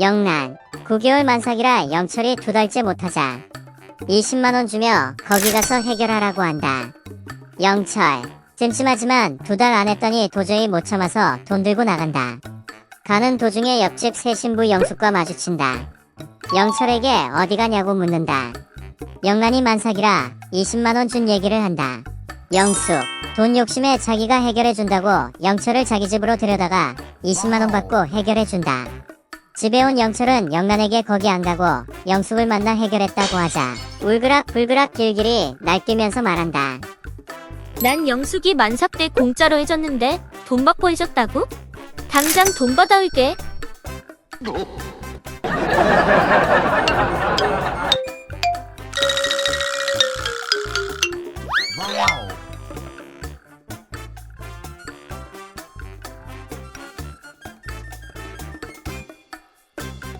영란 9개월 만삭이라 영철이 두 달째 못하자 20만원 주며 거기 가서 해결하라고 한다. 영철 찜찜하지만 두 달 안 했더니 도저히 못 참아서 돈 들고 나간다. 가는 도중에 옆집 새 신부 영숙과 마주친다. 영철에게 어디 가냐고 묻는다. 영란이 만삭이라 20만원 준 얘기를 한다. 영숙 돈 욕심에 자기가 해결해준다고 영철을 자기 집으로 데려다가 20만원 받고 해결해준다. 집에 온 영철은 영란에게 거기 안 가고 영숙을 만나 해결했다고 하자 울그락 불그락 길길이 날뛰면서 말한다. 난 영숙이 만삭 때 공짜로 해줬는데 돈 받고 해줬다고? 당장 돈 받아올게. Wow.